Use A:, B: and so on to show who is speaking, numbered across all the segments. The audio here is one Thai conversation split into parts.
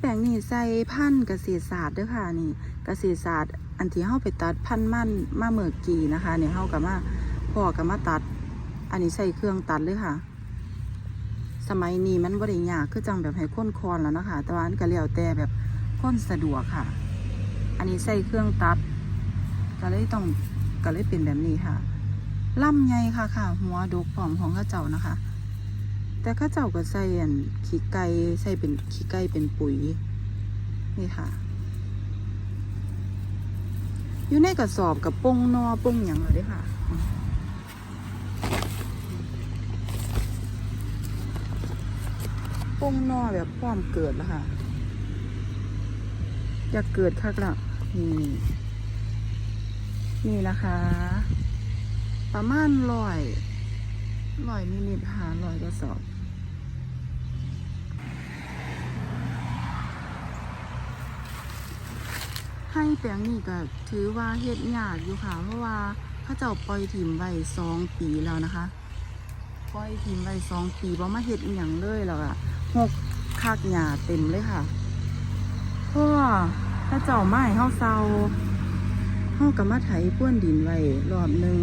A: แปลงนี่ใส่พันธุ์เกษตรศาสตร์ด้อค่ะนี่เกษตรศาสตร์ อันที่เฮาไปตัดพันธุ์มันมาเมือกีนะคะเนี่ยเฮากับมาพ่อกับมาตัด อันนี้ใส่เครื่องตัดเลยค่ะ สมัยนี้มันบ่ได้ยากคือจังแบบให้ค้นคอนแล้วนะคะแต่ว่าอันก็แล้วแต่แบบค้นสะดวกค่ะ อันนี้ใส่เครื่องตัด ก็เลยต้องก็เลยเป็นแบบนี้ค่ะล่ำใหญ่ค่ะค่ะ หัวดกผอมของข้าเจ้านะคะ แต่ข้าเจ้าก็ใส่อันขี้ไก่ใส่เป็นขี้ไก่เป็นปุ๋ย นี่ค่ะ อยู่ในกระสอบกับป้งนอป้งหยังเลยเด้อค่ะป้งนอแบบพร้อมเกิดแล้วค่ะ อยากเกิดคักละนี่ นี่นะคะ ประมาณร้อยร้อยมินิทหาร้อยกระสอบ ให้แปลงนี่ก็ถือว่าเฮ็ดยากอยู่ค่ะ เพราะว่าเขาเจ้าปล่อยถิ่มไว้สองปีแล้วนะคะ ปล่อยถิ่มไว้สองปีบ่มาเฮ็ดอย่างเลยแล้วอะหกคักหญ้าเต็มเลยค่ะเพราะว่าเขาเจ้าไม้เฮาเซาเฮาก็มาไถพ้วนดินไว้รอบหนึ่ง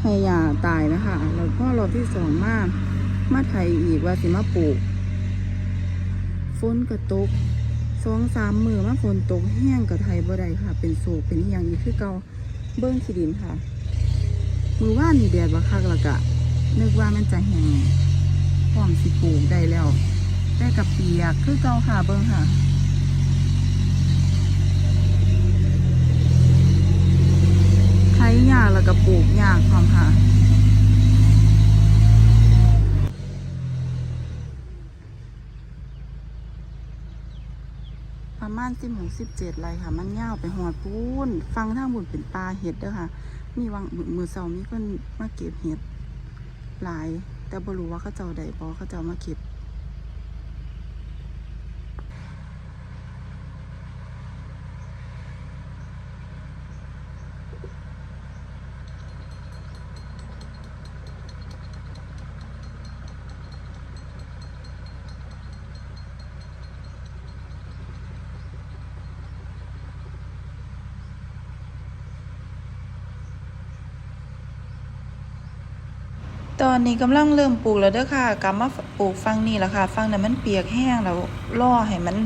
A: ให้หญ้าตายนะคะ แล้วก็รอบที่สองมามาไถอีกว่าสิมาปลูกฝนก็ตก สองสามมือมาฝนตกแห้งกับไทยบ่ได้ค่ะ เป็นโศกเป็นอย่างนี้คือเกาเบิ้งขี้ดินค่ะ มือว่านี่แดดบักคักละกะนึกว่ามันจะแห้งพร้อมสิปลูกได้แล้วแต่กับเปียกคือเกาค่ะเบิ้งค่ะไถยากแล้วก็ปลูกยากพร้อมค่ะ ประมาณสิบหกสิบเจ็ดไรค่ะ มันงาไปหอดปูนฟังทางบุญเป็นปลาเห็ดเด้อค่ะ มีวังมือเสามีคนมาเก็บเห็ดหลาย แต่บรู้ว่าเขาเจ้าใดบอเขาเจ้ามาเก็บ ตอนนี้กำลังเริ่มปลูกแล้วเด้อค่ะกลับมาปลูกฟังนี่แหละค่ะฟังนั้นมันเปียกแห้งแล้วล่อให้มัน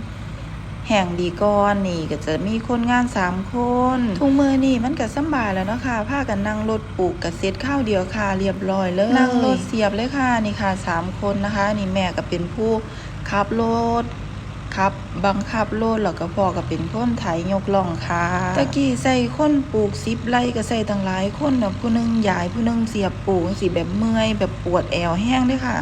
A: แห้งดีก่อนนี่ก็จะมีคนงานสามคนทุกมือนี่มันก็สบายแล้วเนาะค่ะผ้ากันนั่งรถปลูกกับเซตข้าวเดียวค่ะ เรียบร้อยเลยนั่งรถเสียบเลยค่ะนี่ค่ะสามคนนะคะ นี่แม่ก็เป็นผู้ขับรถ ครับ บังคับโลดแล้วก็พ่อก็เป็นคนไถยกล่องค่ะตะกี้ใส่คนปลูกซิบไร่ก็ใส่ตั้งหลายคนเนาะผู้หนึงยายผู้หนึงเสียบปลูกสิแบบเมื่อยแบบปวดแอวแห้งเด้วยค่ะ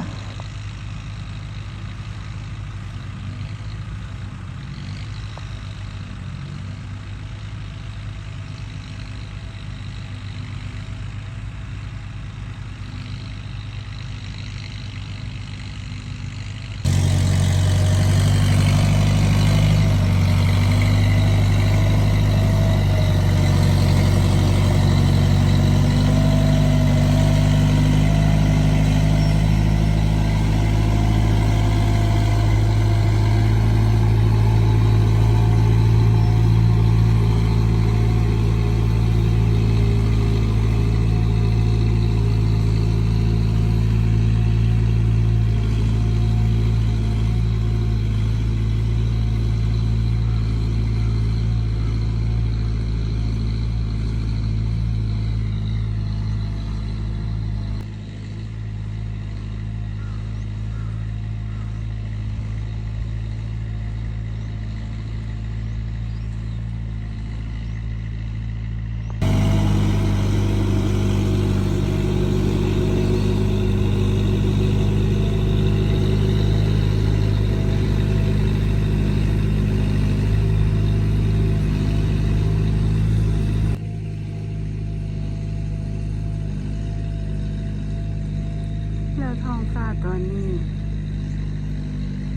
A: ท้องฟ้าตอนนี้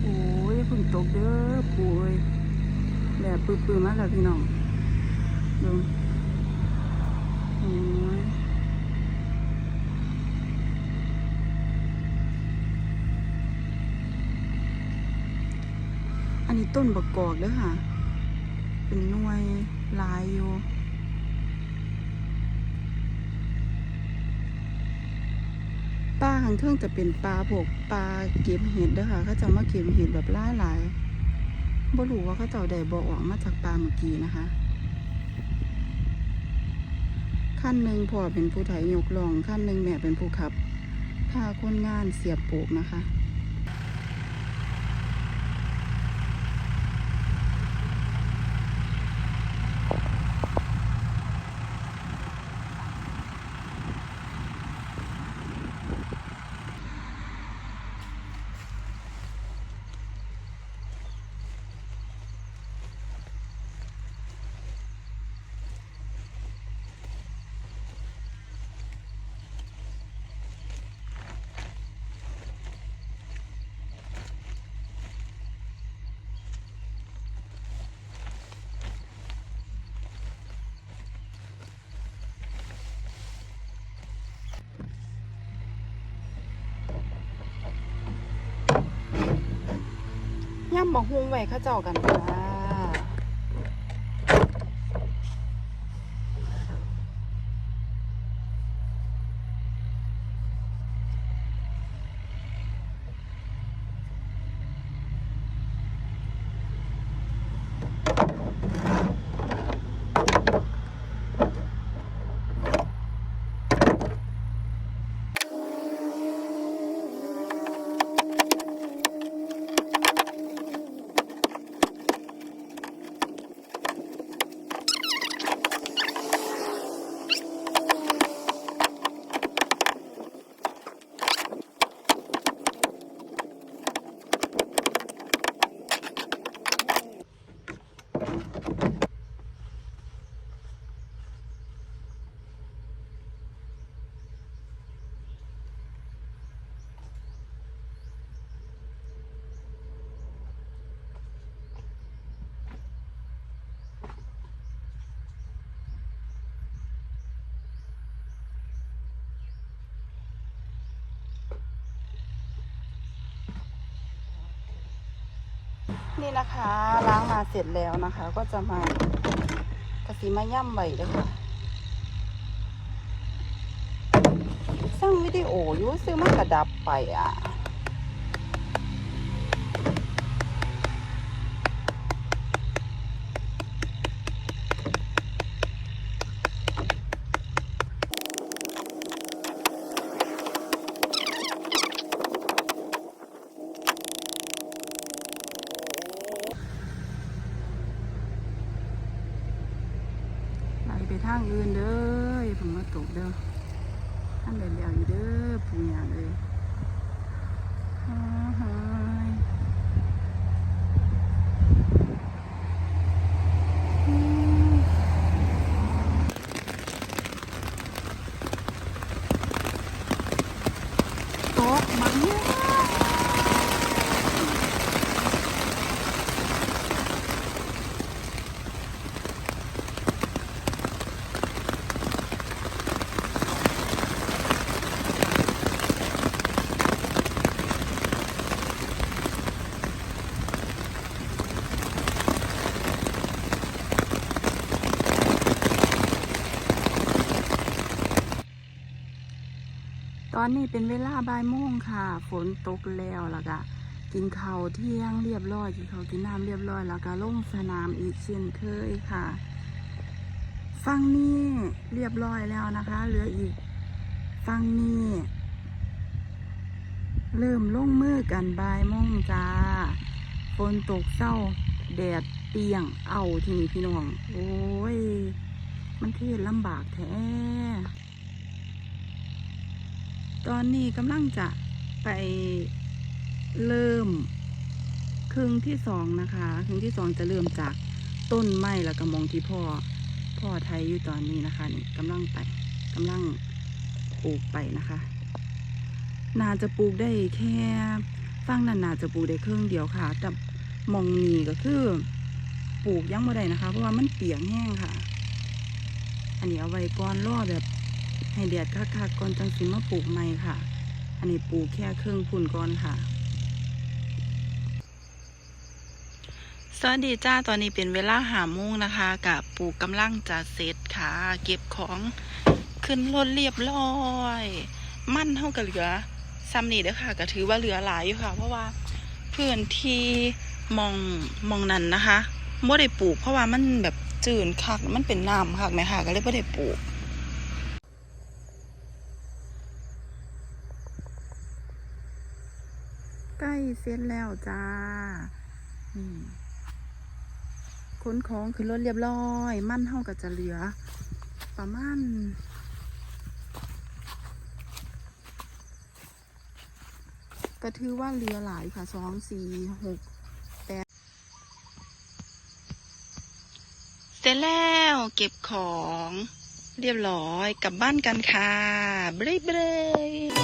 A: โอ้ยฝนตกเด้อปุ้ยแบบปื้อๆมากแล้วพี่น้องดูโอ้ยนนี้ต้นบกกอกเด้อค่ะ เป็นหน่วยลายอยู่ ปลาข้างเครื่องจะเป็นปลาพวกปลาเก็บเห็ดเด้อค่ะเขาจะมาเก็บเห็ดแบบหลายหลายบ่รู้ว่าเขาเจ้าได้บ่ออกมาจากปลาเมื่อกี้นะคะขั้นหนึ่งพ่อเป็นผู้ไถยกลองขั้นหนึ่งแม่เป็นผู้ขับพาคนงานเสียบโปกนะคะ บอกฮุงไว้เขาเจ้ากันค่ะ นี่นะคะล้างมาเสร็จแล้วนะคะ ก็จะมากระสีมาย่ำใบเลยค่ะสร้างวิดีโออยู่ซื้อมากระดับไปอะ ไหลไปทางอื่นเด้ออย่าเพิ่งมาตกเด้อท่านเดียวอยู่เด้อปูยางเลยฮ่าฮ่ายอืมตกมาเนี่ย ตอนนี้เป็นเวลาบ่ายโมงค่ะ ฝนตกแล้วแล้วก็กินข้าวเที่ยงเรียบร้อย กินข้าวกินน้ำเรียบร้อย แล้วก็ลงสนามอีกเช่นเคยค่ะฟังนี้เรียบร้อยแล้วนะคะ เหลืออีกฟังนี้ เริ่มลงมือกันบ่ายโมงจ้าฝนตกเศร้า แดดเปียงเอาทีนี้พี่น้อง โอ้ย มันเทศลำบากแท้ ตอนนี้กำลังจะไปเริ่มครึ่งที่สองนะคะครึ่งที่สองจะเริ่มจากต้นไม้แล้วก็มองที่พ่อพ่อไทยอยู่ตอนนี้นะคะนี่กำลังไปกำลังปลูกไปนะคะน่าจะปลูกได้แค่ฟังนั่นน่าจะปลูกได้ครึ่งเดียวค่ะ แต่มองนี่ก็คือปลูกยังไม่ได้นะคะ เพราะว่ามันเปียกแห้งค่ะ อันนี้เอาไว้ก่อนรอแบบ ให้แดดคักๆก่อนจังสิมาปลูกใหม่ค่ะ อันนี้ปลูกแค่เครื่องพุ่นก่อนค่ะสวัสดีจ้าตอนนี้เป็นเวลาหาโมงนะคะ กับปู่กำลังจะเสร็จค่ะ เก็บของขึ้นรถเรียบร้อย มั่นเท่ากับเหลือซ้ำนี่เด้อค่ะ ก็ถือว่าเหลือหลายอยู่ค่ะ เพราะว่าพื้นที่มองมองนั้นนะคะไม่ได้ปลูก เพราะว่ามันแบบจืดคักมันเป็นน้ำคักไหมค่ะ ก็เลยไม่ได้ปลูก ใกล้ เสร็จแล้วจ้านี่ขนของขึ้นรถเรียบร้อย มั่นเท่ากับจะเหลือ ประมาณก็ถือว่าเหลือหลายค่ะสองสี่หกแปดเสร็จแล้วเก็บของเรียบร้อยกลับบ้านกันค่ะ เบรยเบรย